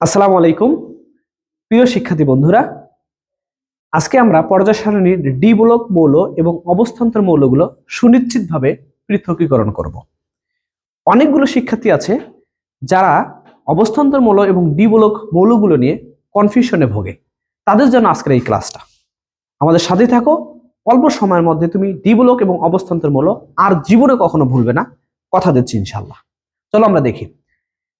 আসসালামু আলাইকুম। প্রিয় শিক্ষার্থী বন্ধুরা, আজকে আমরা পর্যায় সারণীর ডি ব্লক মৌল এবং অবস্থান্তর মৌলগুলো সুনিশ্চিতভাবে পৃথকীকরণ করব। অনেকগুলো শিক্ষার্থী আছে যারা অবস্থান্তর মৌল এবং ডি ব্লক মৌলগুলো নিয়ে কনফিউশনে ভোগে। তাদের জন্য আজকের এই ক্লাসটা আমাদের সাথে থাকো। অল্প সময়ের মধ্যে তুমি ডি ব্লক এবং অবস্থান্তর মৌল আর জীবনে কখনো ভুলবে না। কথা দিচ্ছি ইনশাল্লাহ চলো আমরা দেখি।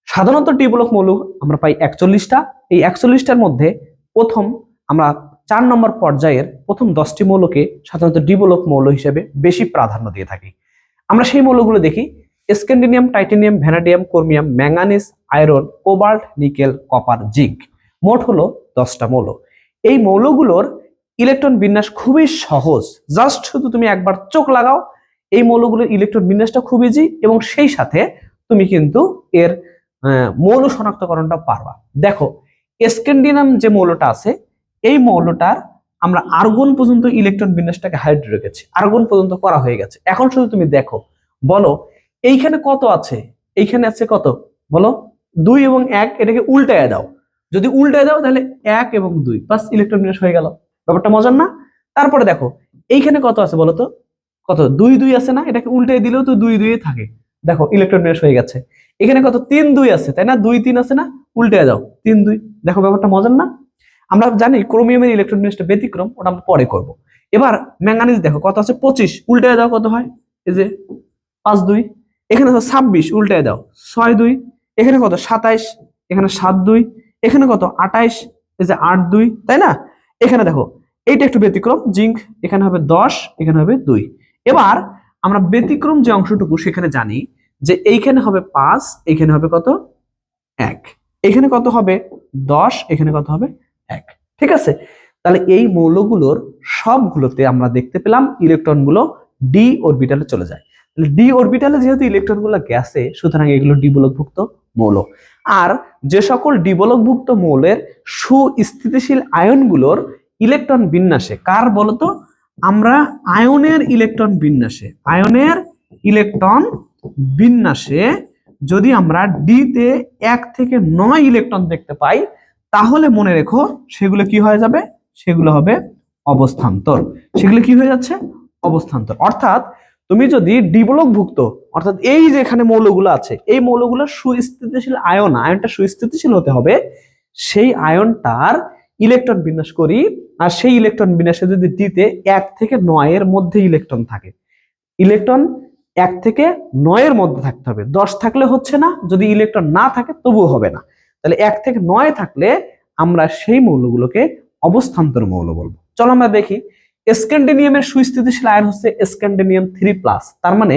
সাধারণত টিবলক মৌল আমরা পাই একচল্লিশটা। এই একচল্লিশটার মধ্যে প্রথম আমরা চার নম্বর পর্যায়ের প্রথম দশটি মৌলকে সাধারণত ডিবলক মৌল হিসেবে বেশি প্রাধান্য দিয়ে থাকি। আমরা সেই মৌলগুলো দেখি। Scandium titanium, vanadium, chromium, manganese, iron, cobalt, nickel, copper, zinc. মোট হলো দশটা মৌল। এই মৌলগুলোর ইলেকট্রন বিন্যাস খুবই সহজ। জাস্ট শুধু তুমি একবার চোখ লাগাও, এই মৌলগুলোর ইলেকট্রন বিন্যাসটা খুব ইজি এবং সেই সাথে তুমি কিন্তু এর মৌল শনাক্তকরণটা পারবা। দেখো, স্ক্যান্ডিনাম যে মৌলটা আছে, এই মৌলটার আমরা আর্গন পর্যন্ত ইলেকট্রন বিন্যাসটাকে হাইড রেখেছি আর্গন পর্যন্ত করা হয়ে গেছে। এখন শুধু তুমি দেখো, বলো, এইখানে কত আছে? এইখানে আছে কত? বলো, দুই এবং এক, এটাকে উল্টায় দাও। যদি উল্টায় দাও, তাহলে এক এবং দুই, বাস ইলেকট্রন বিন্যাস হয়ে গেল। ব্যাপারটা মজার না? তারপরে দেখো, এইখানে কত আছে বলো তো? কত? দুই দুই আছে না? এটাকে উল্টায় দিলেও তো দুই দুই থাকে। দেখো ইলেকট্রন বিন্যাস হয়ে গেছে। এখানে কত? তিন দুই আছে, তাই না? দুই, তিন আছে না? উল্টে দাও তিন, দুই। দেখো ব্যাপারটা মজার না? আমরা জানি ক্রোমিয়ামের ইলেকট্রন বিন্যাসটা ব্যতিক্রম, ওটা আমরা পরে করব। এবার ম্যাঙ্গানিজ দেখো, কত আছে? পঁচিশ। উল্টে দাও কত হয়? এই যে পাঁচ, দুই। এখানে কত ছাব্বিশ, উল্টে দাও ছয়, দুই। এখানে কত? সাতাইশ। এখানে সাত, দুই। এখানে কত? আটাইশ এই যে আট, দুই, তাই না? এখানে দেখো, এইটা একটু ব্যতিক্রম, জিঙ্ক। এখানে হবে দশ, এখানে হবে দুই। এবার আমরা ব্যতিক্রম যে অংশটুকু সেখানে জানি যে এইখানে হবে পাঁচ এখানে হবে কত? এক। এখানে কত হবে? দশ, এখানে কত হবে? এক। ঠিক আছে? তাহলে এই মৌলগুলোর সবগুলোতে আমরা দেখতে পেলাম ইলেকট্রনগুলো ডি অরবিটালে চলে যায়। ডি অরবিটালে যেহেতু ইলেকট্রনগুলো গেছে, সুতরাং এগুলো ডিবলকভুক্ত মৌল। আর যে সকল ডিবলকভুক্ত মৌলের সুস্থিতিশীল আয়নগুলোর ইলেকট্রন বিন্যাসে, কার বলতো? আমরা আয়নের ইলেকট্রন বিন্যাসে, আয়নের ইলেকট্রন বিন্যাসে যদি আমরা ডি তে এক থেকে নয় ইলেকট্রন দেখতে পাই, তাহলে মনে রেখো সেগুলো কি হয়ে যাবে? সেগুলো হবে অবস্থান্তর। সেগুলো কি হয়ে যাচ্ছে? অবস্থান্তর। অর্থাৎ তুমি যদি ডিবলকভুক্ত অর্থাৎ এই যে এখানে মৌলগুলো আছে, এই মৌলগুলো সুস্থিতিশীল আয়ন, আয়নটা সুস্থিতিশীল হতে হবে, সেই আয়নটার ইলেকট্রন বিন্যাস করি, আর সেই ইলেকট্রন বিন্যাসে যদি ডিতে এক থেকে নয়ের মধ্যে ইলেকট্রন থাকে। ইলেকট্রন এক থেকে নয়ের মধ্যে থাকতে হবে। দশ থাকলে হচ্ছে না, যদি ইলেকট্রন না থাকে তবুও হবে না। তাহলে এক থেকে নয় থাকলে আমরা সেই মৌলগুলোকে অবস্থান্তর মৌল বলব। চলো আমরা দেখি। স্ক্যান্ডিনিয়ামের সুস্থিতিশীল আয়ন হচ্ছে স্ক্যান্ডিনিয়াম থ্রি প্লাস তার মানে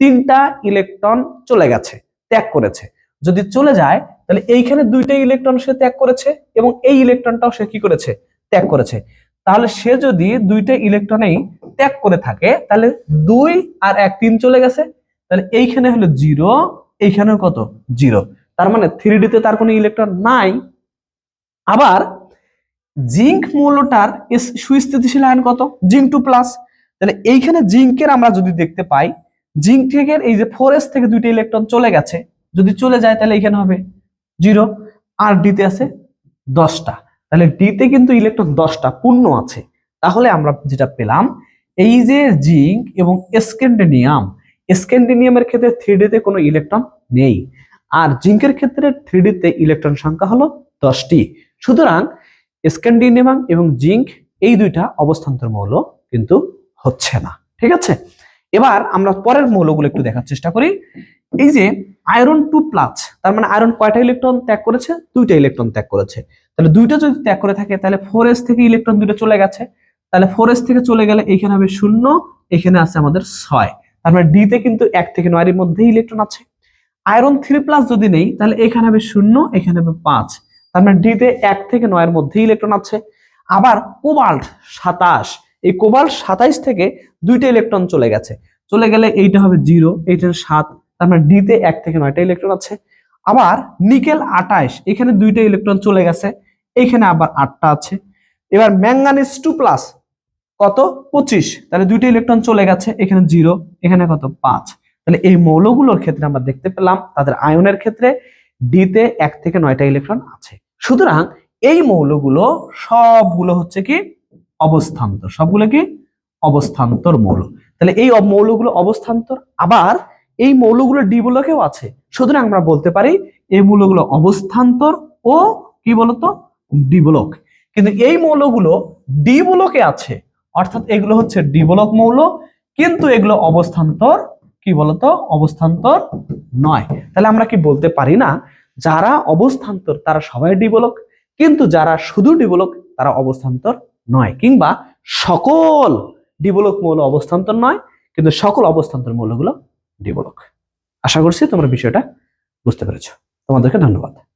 তিনটা ইলেকট্রন চলে গেছে, ত্যাগ করেছে। যদি চলে যায় তাহলে এইখানে দুইটা ইলেকট্রন সে ত্যাগ করেছে এবং এই ইলেকট্রনটাও সে কি করেছে? ত্যাগ করেছে। তাহলে সে যদি দুইটা ইলেকট্রনেই ত্যাগ করে থাকে, তাহলে দুই আর এক তিন চলে গেছে। তাহলে এইখানে হলো জিরো এইখানেও কত? জিরো তার মানে থ্রি তে তার কোনো ইলেকট্রন নাই। আবার জিঙ্ক মৌলটার সুস্থিতিশীল আয়ন কত? জিঙ্ক টু প্লাস তাহলে এইখানে জিঙ্কের আমরা যদি দেখতে পাই জিঙ্কের এই যে ফোর থেকে দুইটা ইলেকট্রন চলে গেছে। যদি চলে যায় তাহলে এখানে হবে। জিরো, আর ডিতে আছে দশটা। তাহলে ডিতে কিন্তু ইলেকট্রন দশটা পূর্ণ আছে। তাহলে আমরা যেটা পেলাম, এই যে জিঙ্ক এবং স্ক্যান্ডিনিয়াম, স্ক্যান্ডিনিয়ামের ক্ষেত্রে থ্রি তে কোনো ইলেকট্রন নেই। আর জিঙ্কের ক্ষেত্রে থ্রি তে ইলেকট্রন সংখ্যা হলো দশটি। সুতরাং স্ক্যান্ডিনিয়াম এবং জিঙ্ক এই দুইটা অবস্থান্তর মৌল কিন্তু হচ্ছে না। ঠিক আছে? এবার আমরা পরের মৌলগুলো একটু দেখার চেষ্টা করি। এই যে আয়রন টু প্লাস তার মানে আয়রন কয়টা ইলেকট্রন ত্যাগ করেছে? দুইটা ইলেকট্রন ত্যাগ করেছে। তাহলে দুইটা যদি ত্যাগ করে থাকে, তাহলে ফোর থেকে ইলেকট্রন দুইটা চলে গেছে। তাহলে ফোর থেকে চলে গেলে এখানে হবে শূন্য, এখানে আছে আমাদের ছয়। তার মানে ডিতে কিন্তু এক থেকে নয়ের মধ্যে ইলেকট্রন আছে। আয়রন থ্রি প্লাস যদি নেই, তাহলে এখানে হবে শূন্য, এখানে হবে পাঁচ। তার মানে ডিতে এক থেকে নয়ের মধ্যে ইলেকট্রন আছে। আবার কোবাল্ট সাতাশ, এই কোবাল্ট সাতাইশ থেকে দুইটা ইলেকট্রন চলে গেছে। চলে গেলে এইটা হবে জিরো এইটা সাত তার মানে ডিতে এক থেকে নয়টা ইলেকট্রন আছে। আবার নিকেল আটাইশ, এখানে দুইটা ইলেকট্রন চলে গেছে এইখানে আবার আটটা আছে। এবার ম্যাঙ্গানিজ টু প্লাস কত? পঁচিশ। তাহলে দুইটা ইলেকট্রন চলে গেছে, এখানে জিরো, এখানে কত? পাঁচ। তাহলে এই মৌলগুলোর ক্ষেত্রে আমরা দেখতে পেলাম, তাদের আয়নের ক্ষেত্রে ডিতে এক থেকে নয়টা ইলেকট্রন আছে। সুতরাং এই মৌলগুলো সবগুলো হচ্ছে কি? অবস্থান্তর। সবগুলো কি? অবস্থান্তর মৌল। তাহলে এই মৌলগুলো অবস্থান্তর, আবার এই মৌলগুলো ডি ব্লকেও আছে? সুতরাং আমরা বলতে পারি এই মৌলগুলো অবস্থান্তর ও কি বলতো? D block. কিন্তু এই মৌলগুলো ডি ব্লকে আছে, অর্থাৎ এগুলো হচ্ছে ডি ব্লক মৌল, কিন্তু এগুলো অবস্থান্তর কি বলতো? অবস্থান্তর নয়। তাহলে আমরা কি বলতে পারি না, যারা অবস্থান্তর তারা সবাই ডি ব্লক, কিন্তু যারা শুধু ডি ব্লক তারা অবস্থান্তর নয়, কিংবা সকল ডি ব্লক মৌল অবস্থান্তর নয়, কিন্তু সকল অবস্থান্তর মৌলগুলো ডি আশা করছি তোমরা বিষয়টা বুঝতে পেরেছ। তোমাদেরকে ধন্যবাদ।